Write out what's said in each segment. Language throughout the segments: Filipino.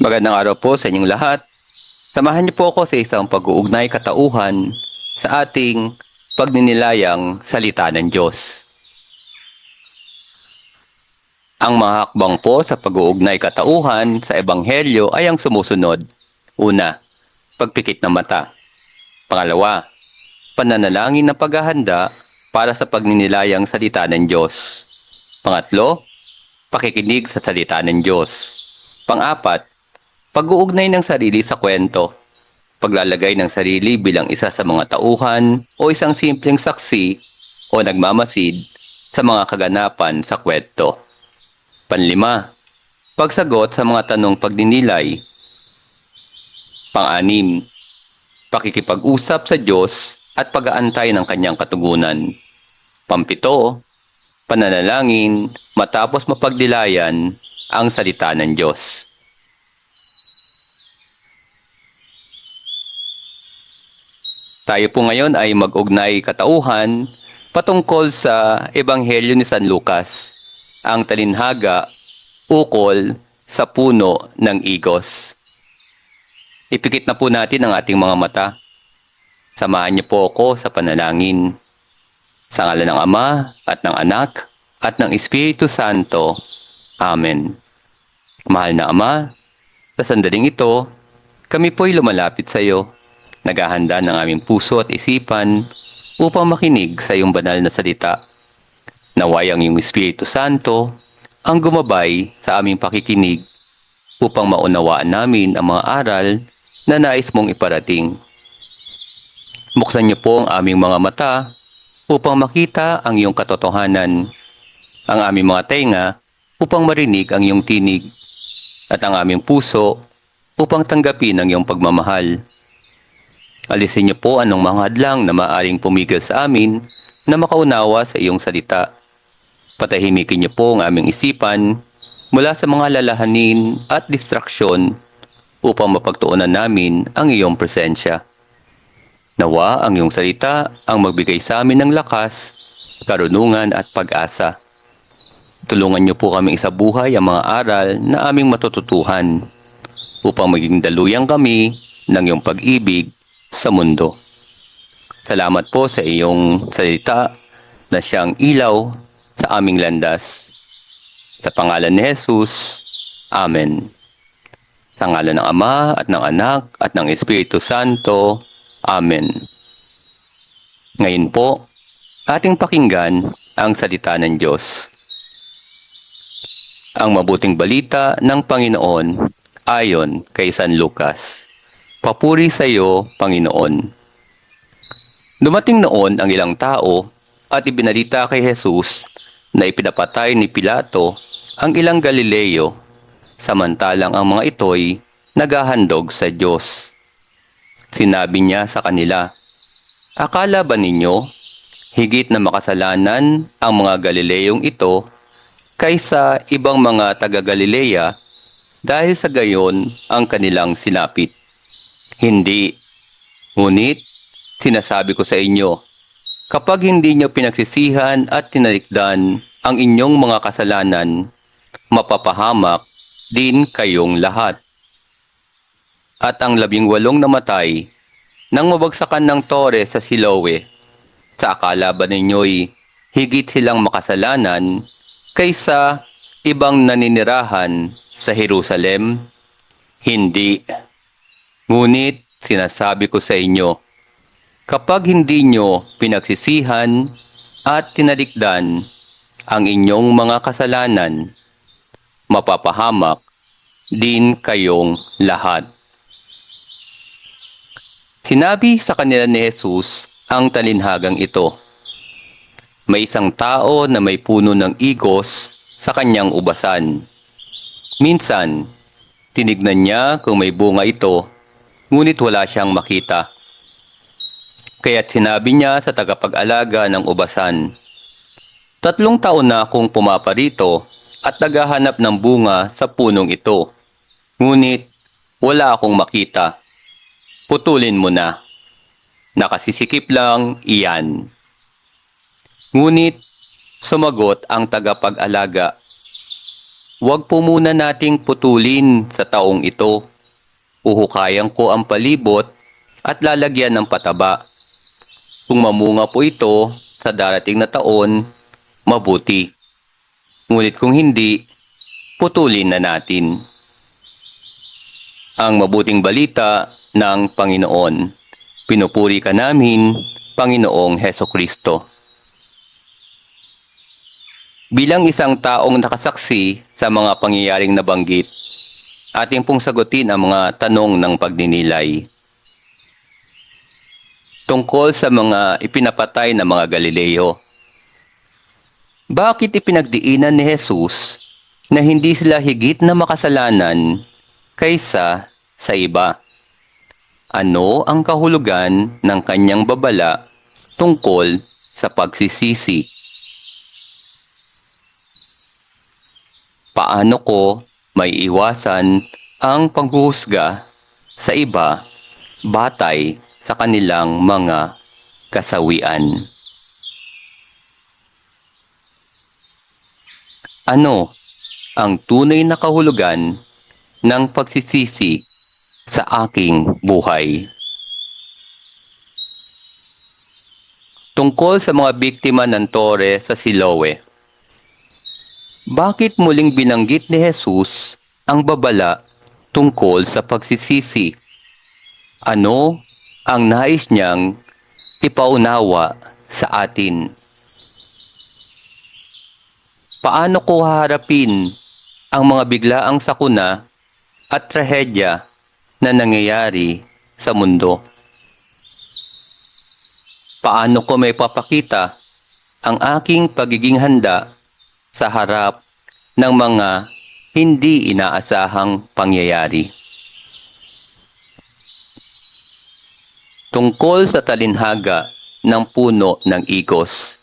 Magandang araw po sa inyong lahat. Samahan niyo po ako sa isang pag-uugnay katauhan sa ating pagninilayang salita ng Diyos. Ang mga hakbang po sa pag-uugnay katauhan sa Ebanghelyo ay ang sumusunod. Una, pagpikit ng mata. Pangalawa, pananalangin na paghahanda para sa pagninilayang salita ng Diyos. Pangatlo, pakikinig sa salita ng Diyos. Pang-apat, pag-uugnay ng sarili sa kwento. Paglalagay ng sarili bilang isa sa mga tauhan o isang simpleng saksi o nagmamasid sa mga kaganapan sa kwento. Panlima, pagsagot sa mga tanong pagdinilay. Pang-anim, pakikipag-usap sa Diyos at pag-aantay ng kanyang katugunan. Pampito, pananalangin matapos mapagdilayan ang salita ng Diyos. Tayo po ngayon ay mag-ugnay katauhan patungkol sa Ebanghelyo ni San Lucas, ang talinhaga ukol sa puno ng igos. Ipikit na po natin ang ating mga mata. Samahan niyo po ako sa panalangin. Sa ngala ng Ama at ng Anak at ng Espiritu Santo. Amen. Mahal na Ama, sa sandaling ito, kami po'y lumalapit sa iyo. Naghahanda ng aming puso at isipan upang makinig sa iyong banal na salita. Naway ang iyong Espiritu Santo ang gumabay sa aming pakikinig upang maunawaan namin ang mga aral na nais mong iparating. Buksan niyo po ang aming mga mata upang makita ang iyong katotohanan, ang aming mga tenga upang marinig ang iyong tinig, at ang aming puso upang tanggapin ang iyong pagmamahal. Alisin niyo po anong mga hadlang na maaring pumigil sa amin na makaunawa sa iyong salita. Patahimikin niyo po ang aming isipan mula sa mga lalahanin at distraksyon upang mapagtuunan namin ang iyong presensya. Nawa ang iyong salita ang magbigay sa amin ng lakas, karunungan at pag-asa. Tulungan niyo po kaming isabuhay ang mga aral na aming matututuhan upang maging daluyang kami ng iyong pag-ibig sa mundo. Salamat po sa iyong salita na siyang ilaw sa aming landas. Sa pangalan ni Jesus, Amen. Sa ngalan ng Ama at ng Anak at ng Espiritu Santo, Amen. Ngayon po, ating pakinggan ang salita ng Diyos. Ang mabuting balita ng Panginoon ayon kay San Lucas. Papuri sa iyo, Panginoon. Dumating noon ang ilang tao at ibinalita kay Jesus na ipinapatay ni Pilato ang ilang Galileo samantalang ang mga ito'y naghahandog sa Diyos. Sinabi niya sa kanila, Akala ba ninyo, higit na makasalanan ang mga Galileong ito kaysa ibang mga taga-Galilea dahil sa gayon ang kanilang sinapit? Hindi. Ngunit, sinasabi ko sa inyo, kapag hindi nyo pinagsisihan at tinalikdan ang inyong mga kasalanan, mapapahamak din kayong lahat. At ang labing walong namatay nang mabagsakan ng tore sa Siloe. Sa akala ba ninyo'y higit silang makasalanan kaysa ibang naninirahan sa Jerusalem? Hindi. Ngunit sinasabi ko sa inyo, kapag hindi nyo pinagsisihan at tinalikdan ang inyong mga kasalanan, mapapahamak din kayong lahat. Sinabi sa kanila ni Jesus ang talinhagang ito. May isang tao na may puno ng igos sa kanyang ubasan. Minsan, tinignan niya kung may bunga ito, ngunit wala siyang makita. Kaya't sinabi niya sa tagapag-alaga ng ubasan, Tatlong taon na akong pumaparito at naghahanap ng bunga sa punong ito. Ngunit wala akong makita. Putulin mo na. Nakasisikip lang iyan. Ngunit sumagot ang tagapag-alaga. Huwag po muna nating putulin sa taong ito. Uhukayan ko ang palibot at lalagyan ng pataba. Kung mamunga po ito sa darating na taon, mabuti. Ngunit kung hindi, putulin na natin. Ang mabuting balita ng Panginoon. Pinupuri ka namin, Panginoong Heso Kristo. Bilang isang taong nakasaksi sa mga pangyayaring nabanggit, ating pong sagutin ang mga tanong ng pagninilay. Tungkol sa mga ipinapatay na mga Galileo. Bakit ipinagdiinan ni Jesus na hindi sila higit na makasalanan kaysa sa iba? Ano ang kahulugan ng kanyang babala tungkol sa pagsisisi? Paano ko may iwasan ang panghuhusga sa iba batay sa kanilang mga kasawian? Ano ang tunay na kahulugan ng pagsisisi sa aking buhay? Tungkol sa mga biktima ng tore sa Siloe. Bakit muling binanggit ni Jesus ang babala tungkol sa pagsisisi? Ano ang nais niyang ipaunawa sa atin? Paano ko haharapin ang mga biglaang sakuna at trahedya na nangyayari sa mundo? Paano ko may papakita ang aking pagiging handa sa harap ng mga hindi inaasahang pangyayari? Tungkol sa talinhaga ng puno ng igos.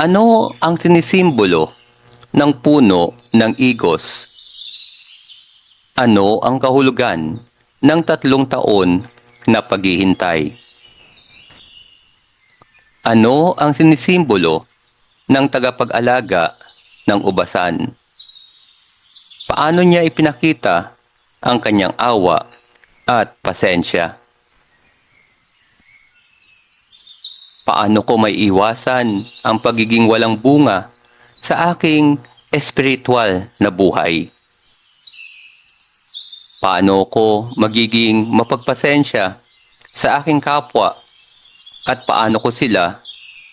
Ano ang sinisimbolo ng puno ng igos? Ano ang kahulugan ng tatlong taon na paghihintay? Ano ang sinisimbolo ng tagapag-alaga ng ubasan? Paano niya ipinakita ang kanyang awa at pasensya? Paano ko may iwasan ang pagiging walang bunga sa aking espiritual na buhay? Paano ko magiging mapagpasensya sa aking kapwa at paano ko sila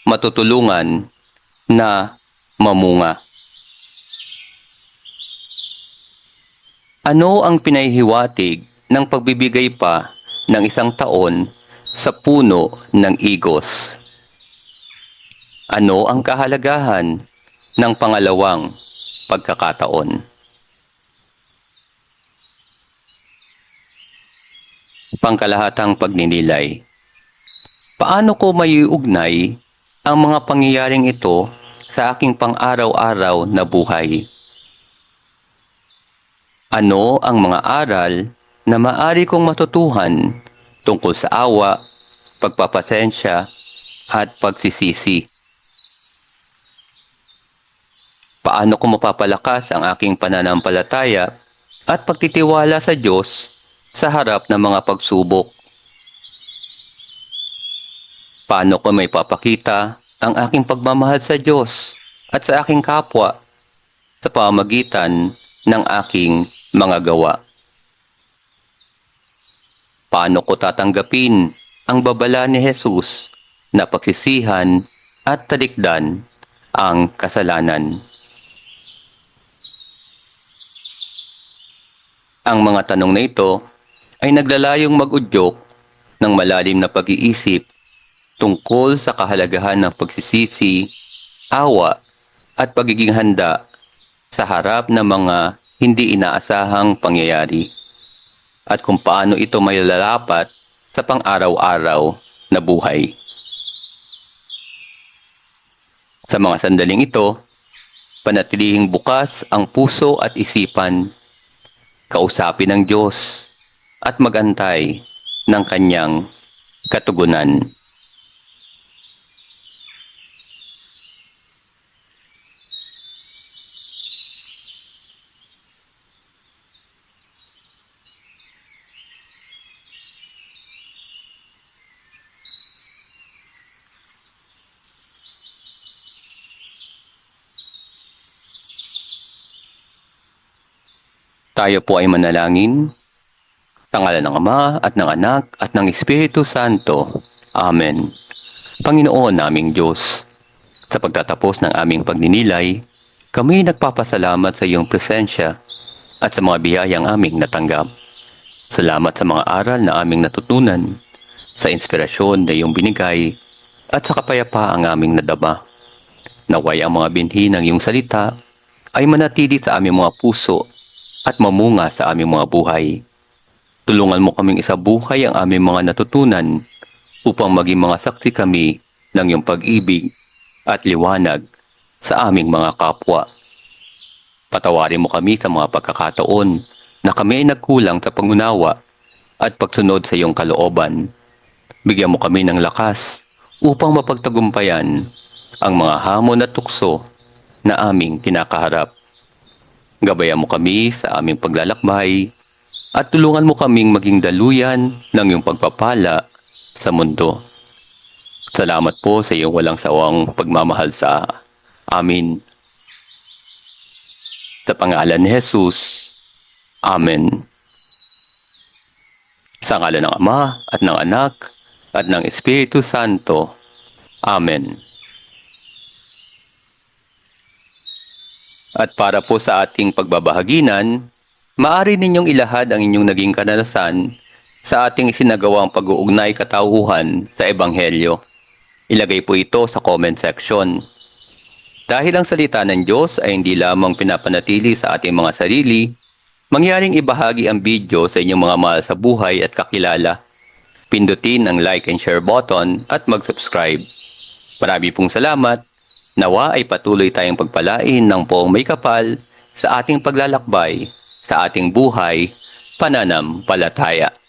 matutulungan na mamunga? Ano ang pinahihiwatig ng pagbibigay pa ng isang taon sa puno ng igos? Ano ang kahalagahan ng pangalawang pagkakataon? Pangkalahatang pagninilay. Paano ko maiugnay ang mga pangyayaring ito sa aking pang-araw-araw na buhay? Ano ang mga aral na maari kong matutuhan tungkol sa awa, pagpapasensya, at pagsisisi? Paano ko mapapalakas ang aking pananampalataya at pagtitiwala sa Diyos sa harap ng mga pagsubok? Paano ko may papakita ang aking pagmamahal sa Diyos at sa aking kapwa sa pamagitan ng aking mga gawa? Paano ko tatanggapin ang babala ni Jesus na pagsisihan at talikdan ang kasalanan? Ang mga tanong na ito ay naglalayong mag-udyok ng malalim na pag-iisip tungkol sa kahalagahan ng pagsisisi, awa at pagiging handa sa harap ng mga hindi inaasahang pangyayari at kung paano ito may lalapat sa pang-araw-araw na buhay. Sa mga sandaling ito, panatilihing bukas ang puso at isipan kausapin ng Diyos at magantay ng kanyang katugunan. Tayo po ay manalangin. Tangalan ng Ama at ng Anak at ng Espiritu Santo. Amen. Panginoon naming Diyos, sa pagtatapos ng aming pagninilay, kami nagpapasalamat sa iyong presensya at sa mga biyayang aming natanggap. Salamat sa mga aral na aming natutunan, sa inspirasyon na iyong binigay, at sa kapayapaang aming nadama. Naway ang mga binhi ng iyong salita ay manatili sa aming mga puso at mamunga sa aming mga buhay. Tulungan mo kaming isabuhay ang aming mga natutunan upang maging mga saksi kami ng iyong pag-ibig at liwanag sa aming mga kapwa. Patawarin mo kami sa mga pagkakataon na kami ay nagkulang sa pangunawa at pagsunod sa iyong kalooban. Bigyan mo kami ng lakas upang mapagtagumpayan ang mga hamon at tukso na aming kinakaharap. Gabayan mo kami sa aming paglalakbay at tulungan mo kaming maging daluyan ng iyong pagpapala sa mundo. Salamat po sa iyong walang sawang pagmamahal sa amin. Sa pangalan ni Jesus, Amen. Sa ngalan ng Ama at ng Anak at ng Espiritu Santo. Amen. At para po sa ating pagbabahaginan, maaari ninyong ilahad ang inyong naging kanalasan sa ating isinagawang pag-uugnay katauhan sa Ebanghelyo. Ilagay po ito sa comment section. Dahil ang salita ng Diyos ay hindi lamang pinapanatili sa ating mga sarili, mangyaring ibahagi ang video sa inyong mga mahal sa buhay at kakilala. Pindutin ang like and share button at mag-subscribe. Marami pong salamat. Nawa ay patuloy tayong pagpalain ng poong may kapal sa ating paglalakbay, sa ating buhay, pananampalataya.